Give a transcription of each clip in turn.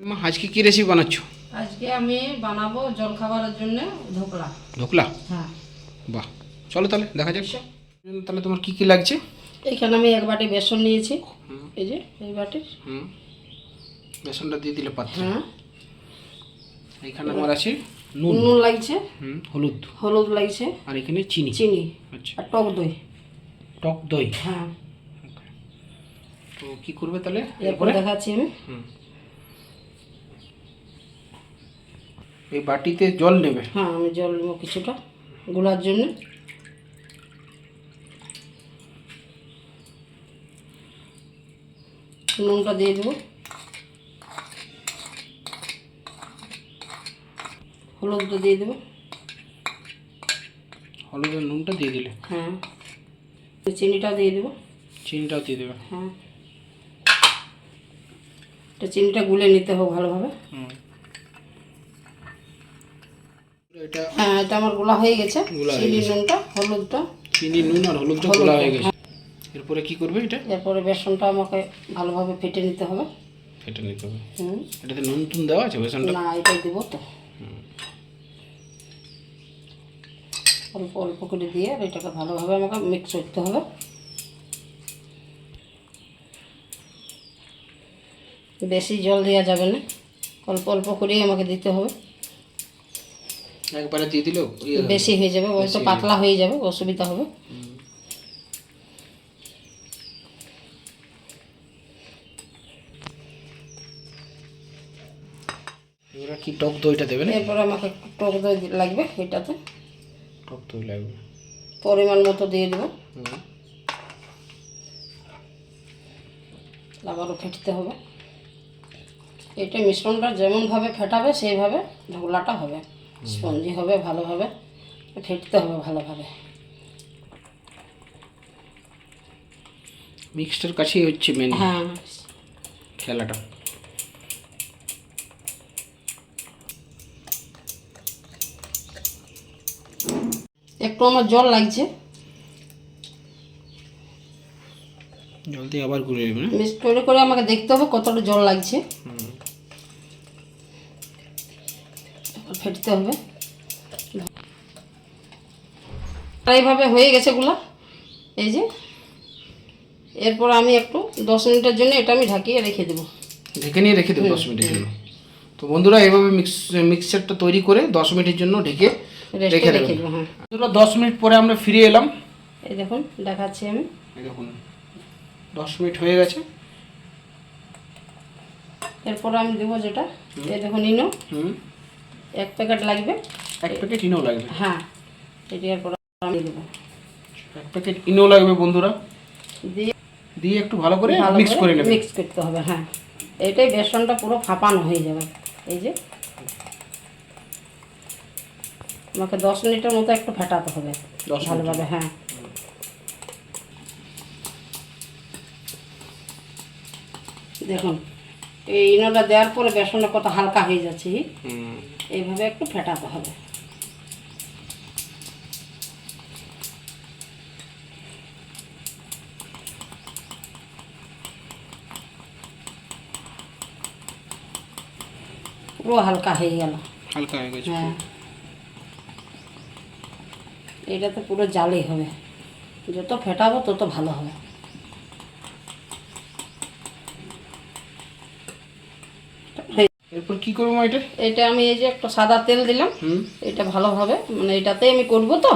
মা আজকে কি রেসিপি বানাচ্ছ? আজকে আমি বানাবো জল খাবারের জন্য ধোকলা। ঢোকলা হ্যাঁ। বাহ চলো তাহলে দেখা যাক। তাহলে তোমার কি কি লাগছে? এখানে আমি এক বাটি বেসন নিয়েছি। এই যে এই বাটির। হুম। বেসনটা দিয়ে দিলে পাত্র। হ্যাঁ। এখানে আমার আছে নুন। নুন লাগছে। হুম হলুদ। হলুদ লাগছে। আর এখানে চিনি। চিনি। আচ্ছা। আর টক দই। টক দই? হ্যাঁ। তো কি করবে তাহলে? এরপরে? দেখাচ্ছি আমি। হুম। এই বাটিতে জল নেবে? হ্যাঁ আমি জল নেব কিছুটা গুলার জন্য। নুনটা দিয়ে দেবো। হলুদটা দিয়ে দেবো। হলুদের নুনটা দিয়ে দিলে? হ্যাঁ। চিনিটাও দিয়ে দেবো। চিনিটাও দিয়ে দেবে? হ্যাঁ। চিনিটা গুলে নিতে হবে ভালোভাবে। হুম। এটা হ্যাঁ এটা আমার গোলা হয়ে গেছে। চিনি নুনটা হলুদটা। চিনি নুন আর হলুদটা। গোলা হয়ে গেছে। এরপরে কি করবে এটা? এরপরে বেসনটা আমাকে ভালোভাবে ফেটে নিতে হবে। ফেটে নিতে হবে। হুম। এটাতে নুন টুন দেওয়া আছে বেসনটা? না এটাই দেবো তো। অল্প অল্প করে দিয়ে আর এটাকে ভালোভাবে আমাকে মিক্স করতে হবে। বেশি জল দেওয়া যাবে না। অল্প অল্প করেই আমাকে দিতে হবে। একবারে দিয়ে দিলেও ইয়ে বেশি হয়ে যাবে হয়তো পাতলা হয়ে যাবে অসুবিধা হবে। এবার কি টক দইটা দেবে না এরপর আমাকে টক দই লাগবে এটাতে। টক দই লাগবে। পরিমাণ মতো দিয়ে দেবো। আবারও ফেটতে হবে। এটা মিশ্রণটা যেমনভাবে ফেটাবে সেইভাবে ঢোকলাটা হবে। স্পঞ্জি হবে ভালোভাবে ফেটতে হবে ভালোভাবে। মিক্সটার কাছেই হচ্ছে মেন হ্যাঁ। খেলাটা। একটু আমার জল লাগছে। জল দিয়ে আবার ঘুরে মিক্স করে করে আমাকে দেখতে হবে কতটা জল লাগছে। হুম। ফেটতে হবে। এইভাবে হয়ে গেছে গুলা। এই যে এরপর আমি একটু দশ মিনিটের জন্য এটা আমি ঢাকিয়ে রেখে দেবো। ঢেকে নিয়ে রেখে দেবো দশ মিনিটের জন্য। তো বন্ধুরা এইভাবে মিক্স মিক্সচারটা তৈরি করে দশ মিনিটের জন্য ঢেকে রেখে রেখে দেবো দেবো হ্যাঁ। বন্ধুরা দশ মিনিট পরে আমরা ফিরে এলাম। এই দেখুন দেখাচ্ছি আমি। এই দেখুন দশ মিনিট হয়ে গেছে। এরপর আমি দেবো যেটা। এই দেখুন ইনো। হুম। এক প্যাকেট লাগবে। এক প্যাকেট ইনো লাগবে। হ্যাঁ এটি এরপর আমি দেবো এক প্যাকেট ইনো লাগবে বন্ধুরা। দিয়ে দিয়ে একটু ভালো করে মিক্স করে নেবে। মিক্স করতে হবে হ্যাঁ। এইটাই বেসনটা পুরো ফাঁপানো হয়ে যাবে। এই যে। আমাকে দশ মিনিটের মতো একটু ফেটাতে হবে ভালোভাবে হ্যাঁ। দেখুন এই ইনোটা দেওয়ার পরে বেসনটা কত হালকা হয়ে যাচ্ছে। এইভাবে একটু ফেটাতে হবে। পুরো হালকা হয়ে গেল। হালকা হয়ে গেছে। হ্যাঁ। এটা তো পুরো জালেই হবে। যত ফেটাবো তত ভালো হবে এরপর কি করব মা এটা? এটা আমি এই যে একটা সাদা তেল দিলাম। এটা ভালোভাবে মানে এটাতেই আমি করব তো।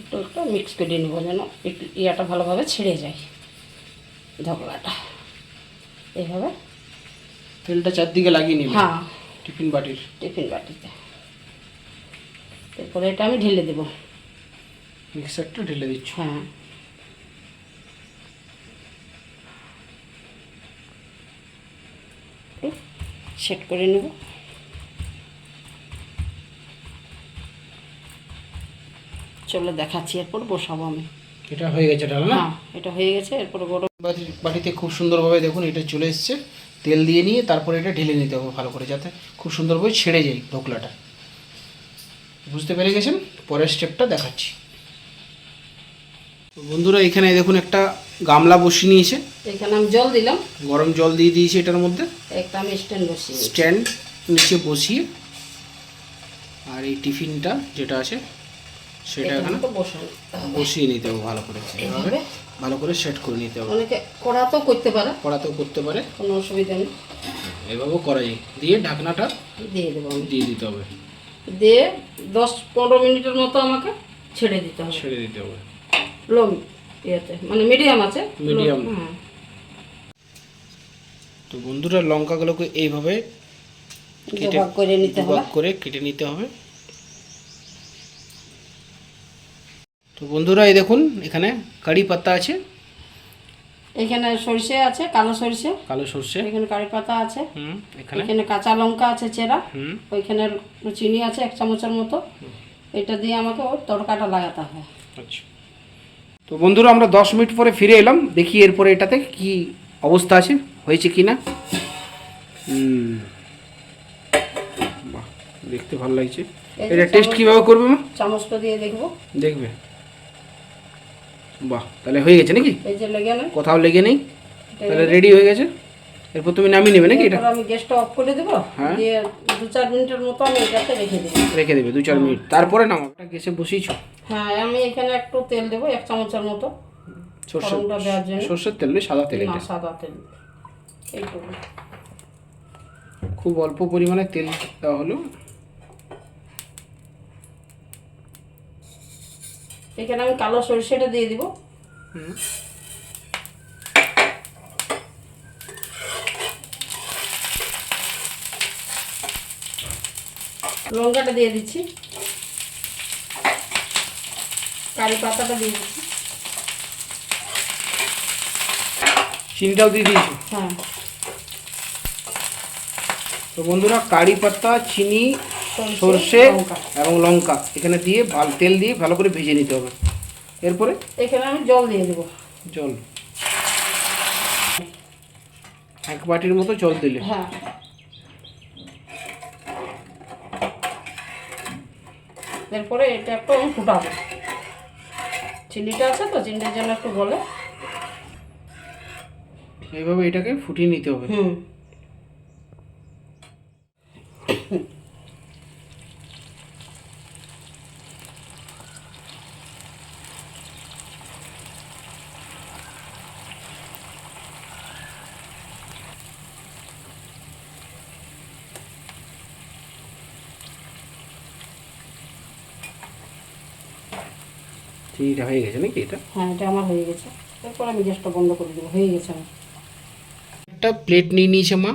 একটু একটু মিক্স করে নেব যেন একটু ইয়াটা ভালোভাবে ছেড়ে যায়। ঢোকলাটা এইভাবে। তেলটা চারদিকে লাগিয়ে নিবে? হ্যাঁ। টিফিন বাটির? টিফিন বাটিতে। এরপরে এটা আমি ঢেলে দেবো। মিক্সারটা ঢেলে দিচ্ছ? হ্যাঁ। সেট করে নেব। চলো দেখাচ্ছি এরপর বসাবো আমি। এটা হয়ে গেছে ডাল না? হ্যাঁ এটা হয়ে গেছে এরপর গরম বাটি- বাটিতে খুব সুন্দরভাবে দেখুন এটা চলে এসছে। তেল দিয়ে নিয়ে তারপরে এটা ঢেলে নিতে হবে ভালো করে যাতে খুব সুন্দরভাবে ছেড়ে যায় ঢোকলাটা। বুঝতে পেরে গেছেন? পরের স্টেপটা দেখাচ্ছি। বন্ধুরা এখানে দেখুন একটা গামলা বসিয়ে নিয়েছে। এখানে আমি জল দিলাম। গরম জল দিয়ে দিয়েছি এটার মধ্যে। একটা আমি স্ট্যান্ড বসিয়ে স্ট্যান্ড নিচে বসিয়ে। আর এই টিফিনটা যেটা আছে সেটা এখানে বসিয়ে নিতে হবে ভালো করে। এইভাবে? ভালো করে সেট করে নিতে হবে। অনেকে কড়াতেও করতে পারে। কড়াতেও করতে পারে। কোনো অসুবিধা নেই। এভাবেও করা যায়। দিয়ে ঢাকনাটা দিয়ে দেবো দিয়ে দিতে হবে। দিয়ে দশ পনেরো মিনিটের মতো আমাকে ছেড়ে দিতে হবে। ছেড়ে দিতে হবে। লো ইয়েতে মানে মিডিয়াম আছে। low- হ্যাঁ। তো বন্ধুরা লঙ্কাগুলোকে এইভাবে কেটে করে নিতে হবে। করে কেটে নিতে হবে। তো বন্ধুরা এই দেখুন এখানে কারি পাতা আছে। এখানে সরষে আছে কালো সরষে। কালো সরষে। এখানে কারি পাতা আছে। হুম এখানে। এখানে কাঁচা লঙ্কা আছে চেরা। হুম। ওইখানে চিনি আছে এক চামচের মতো। এটা দিয়ে আমাকে ওর তড়কাটা লাগাতে হবে আচ্ছা। তো বন্ধুরা আমরা দশ মিনিট পরে ফিরে এলাম। দেখি এরপরে এটাতে কি অবস্থা আছে হয়েছে কি না। হুম। বাহ দেখতে ভালো লাগছে। এটা টেস্ট কীভাবে করবে মা? চামচটা দিয়ে দেখব। দেখবে। বাহ তাহলে হয়ে গেছে নাকি? এই যে লেগে না কোথাও লেগে নেই? তাহলে রেডি হয়ে গেছে? এরপর তুমি নামিয়ে নেবে নাকি এটা? আমি গ্যাসটা অফ করে দেবো। হ্যাঁ। দিয়ে দু চার মিনিটের মতো আমি এটাতে রেখে দেবো। রেখে দেবে দু চার মিনিট। তারপরে নামাও এটা গ্যাসে বসিয়েছো। হ্যাঁ আমি এখানে একটু তেল দেবো এক চামচের মতো। সর্ষে সর্ষের তেল নয়, সাদা তেল। এটা সাদা তেল। এইটুকু খুব অল্প পরিমাণে তেল দেওয়া হলো। এখানে আমি কালো সরষেটা দিয়ে দিব। হুম। লঙ্কাটা দিয়ে দিচ্ছি। কারি পাতাটা দিয়ে দিচ্ছি। চিনিটাও দিয়ে দিয়েছ। হ্যাঁ। তো বন্ধুরা কারি পাতা চিনি সরষে, এবং লঙ্কা। এখানে দিয়ে ভালো তেল দিয়ে ভালো করে ভেজে নিতে হবে। এরপরে এখানে আমি জল দিয়ে দেবো। জল। এক বাটির মতো জল দিলে। হ্যাঁ। এরপরে এটা একটু আমি ফুটাবো। চিনিটা আছে তো চিনিটার জন্য একটু বলে এইভাবে এটাকে ফুটিয়ে নিতে হবে। হুম। চিনিটা হয়ে গেছে নাকি এটা? হ্যাঁ এটা আমার হয়ে গেছে। এরপর আমি গ্যাসটা বন্ধ করে দেবো। হয়ে গেছে আমার। একটা প্লেট নিয়ে নিয়েছে মা।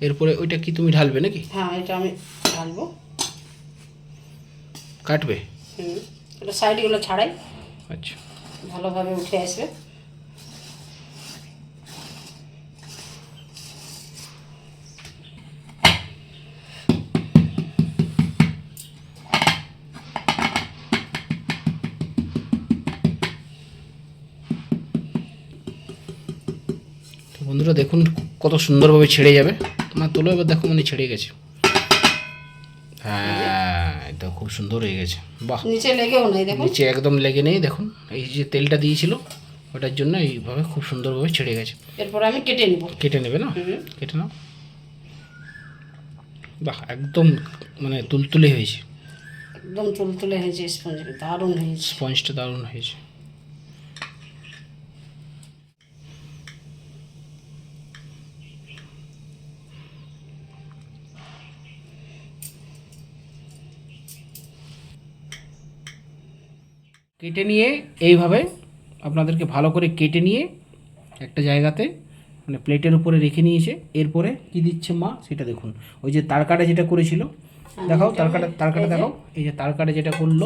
এরপরে ওইটা কি তুমি ঢালবে নাকি? হ্যাঁ এটা আমি ঢালবো। কাটবে? হুম এটা সাইডগুলো ছাড়াই আচ্ছা। ভালোভাবে উঠে আসবে। বন্ধুরা দেখুন কত সুন্দরভাবে ছেড়ে যাবে। তোমার তোলো এবার দেখো মানে ছেড়ে গেছে। হ্যাঁ এটা খুব সুন্দর হয়ে গেছে। বাহ। নিচে লেগেও নেই দেখুন। নিচে একদম লেগে নেই দেখুন। এই যে তেলটা দিয়েছিল ওটার জন্য এইভাবে খুব সুন্দরভাবে ছেড়ে গেছে। এরপর আমি কেটে নেব। কেটে নেবে না? কেটে নাও। বাহ একদম মানে তুলতুলে হয়েছে। একদম তুলতুলে হয়েছে স্পঞ্জ দারুণ হয়েছে। স্পঞ্জটা দারুণ হয়েছে। কেটে নিয়ে এইভাবে আপনাদেরকে ভালো করে কেটে নিয়ে একটা জায়গাতে মানে প্লেটের উপরে রেখে নিয়েছে। এরপরে কি দিচ্ছে মা? সেটা দেখুন। ওই যে তারকাটা যেটা করেছিল দেখাও তারকাটা তারকাটা দেখাও। এই যে তারকাটা যেটা করল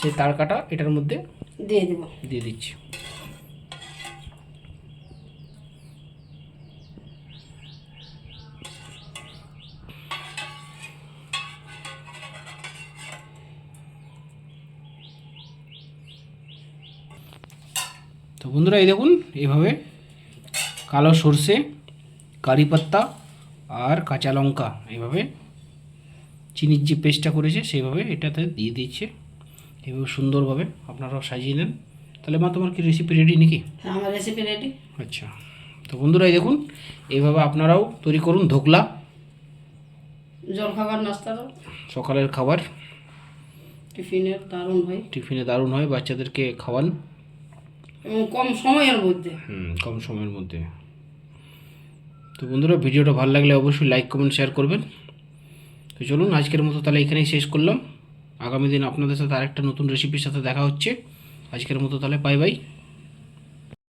সেই তারকাটা এটার মধ্যে দিয়ে দেবো। দিয়ে দিচ্ছি। বন্ধুরা এই দেখুন এইভাবে কালো সর্ষে কারি পাত্তা আর কাঁচা লঙ্কা এইভাবে চিনির যে পেস্টটা করেছে সেইভাবে এটাতে দিয়ে দিচ্ছে এইভাবে সুন্দরভাবে আপনারাও সাজিয়ে নেন। তাহলে মা তোমার কি রেসিপি রেডি নাকি? হ্যাঁ আমার রেসিপি রেডি আচ্ছা। তো বন্ধুরা এই দেখুন এইভাবে আপনারাও তৈরি করুন ধোকলা। জল খাবার নাস্তারও সকালের খাবার। টিফিনের দারুণ হয়। টিফিনে দারুণ হয় বাচ্চাদেরকে খাওয়ান। কম সময়ের মধ্যে। হুম, কম সময়ের মধ্যে। তো বন্ধুরা, ভিডিওটা ভালো লাগলে অবশ্যই লাইক কমেন্ট শেয়ার করবেন। তো চলুন, আজকের মতো তাহলে এখানেই শেষ করলাম। আগামী দিন আপনাদের সাথে আরেকটা নতুন রেসিপির সাথে দেখা হচ্ছে। আজকের মতো তাহলে বাই বাই